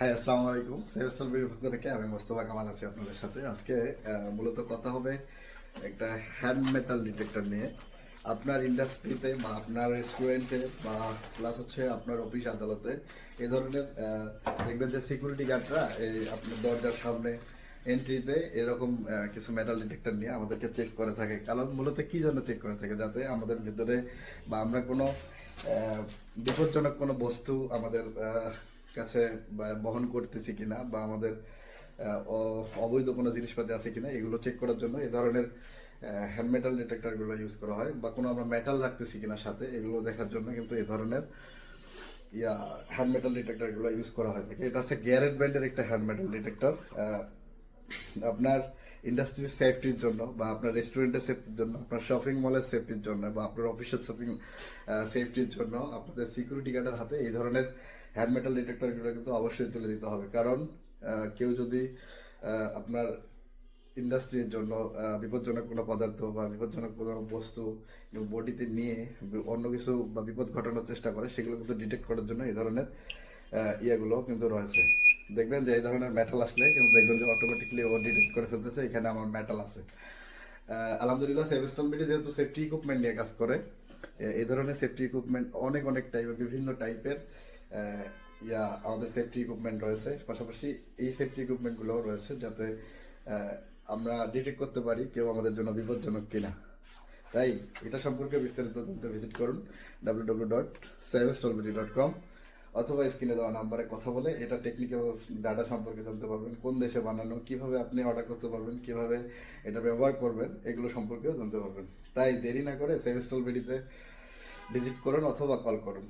হ্যাঁ আসসালামু আলাইকুম। সেভেস্টল বির পক্ষ থেকে আমি মোস্তফা কামাল আছি আপনাদের সাথে। আজকে মূলত কথা হবে একটা হ্যান্ড মেটাল ডিটেক্টর নিয়ে। আপনার ইন্ডাস্ট্রিতে বা আপনার রেস্টুরেন্টে বা প্লাস হচ্ছে আপনার অফিস আদালতে এই ধরনের দেখবেন যে সিকিউরিটি গার্ডরা এই আপনার দরজার সামনে এন্ট্রিতে এরকম কিছু মেটাল ডিটেক্টর নিয়ে আমাদেরকে চেক করে থাকে। কারণ মূলত কি জন্য চেক করে থাকে? যাতে আমাদের ভিতরে বা আমরা কোনো বিপজ্জনক কোনো বস্তু আমাদের কাছে বহন করতেছি কিনা বা আমাদের অবৈধ কোনো জিনিসপাতি আছে কিনা এগুলো চেক করার জন্য এই ধরনের হ্যান্ড মেটাল ডিটেক্টরগুলো ইউজ করা হয় বা কোনো আমরা মেটাল রাখতেছি কিনা সাথে এগুলো দেখার জন্য কিন্তু এই ধরনের, ইয়া হ্যান্ড মেটাল ডিটেক্টরগুলো ইউজ করা হয় থাকে। এটা হচ্ছে গ্যারেট ব্র্যান্ডের একটা হ্যান্ড মেটাল ডিটেক্টর আপনার ইন্ডাস্ট্রির সেফটির জন্য বা আপনার রেস্টুরেন্টের সেফটির জন্য, আপনার শপিং মলের সেফটির জন্য বা আপনার অফিসের শপিং সেফটির জন্য আপনাদের সিকিউরিটি গার্ডের হাতে এই ধরনের হ্যান্ড মেটাল ডিটেক্টরগুলো কিন্তু অবশ্যই তুলে দিতে হবে। কারণ কেউ যদি আপনার ইন্ডাস্ট্রির জন্য বিপজ্জনক কোনো পদার্থ বা বিপজ্জনক কোনো বস্তু বডিতে নিয়ে অন্য কিছু বা বিপদ ঘটানোর চেষ্টা করে, সেগুলো কিন্তু ডিটেক্ট করার জন্য এই ধরনের ইয়েগুলো কিন্তু রয়েছে। দেখবেন যে এই ধরনের মেটাল আসলে, কিন্তু দেখবেন যে অটোমেটিকলি ও ডিটেক্ট করে ফেলতেছে, এখানে আমার মেটাল আছে। আলহামদুলিল্লাহ সেভেস্টল মিডি যেহেতু সেফটি ইকুইপমেন্ট নিয়ে কাজ করে এই ধরনের সেফটি ইকুইপমেন্ট অনেক অনেক টাইপের বিভিন্ন টাইপের ইয়া, আমাদের সেফটি ইকুইপমেন্ট রয়েছে। পাশাপাশি এই সেফটি ইকুইপমেন্টগুলোও রয়েছে যাতে আমরা ডিটেক্ট করতে পারি কেউ আমাদের জন্য বিপজ্জনক কিনা। তাই, এটা সম্পর্কে বিস্তারিত জানতে ভিজিট করুন ডাব্লিউ ডট কম অথবা স্ক্রিনে দেওয়া নাম্বারে কথা বলে এটা টেকনিক্যাল ডাটা সম্পর্কে জানতে পারবেন, কোন দেশে বানানো, কীভাবে আপনি অর্ডার করতে পারবেন, কীভাবে এটা ব্যবহার করবেন, এগুলো সম্পর্কেও জানতে পারবেন। তাই দেরি না করে সেভেস্টল বিডিতে ভিজিট করুন অথবা কল করুন।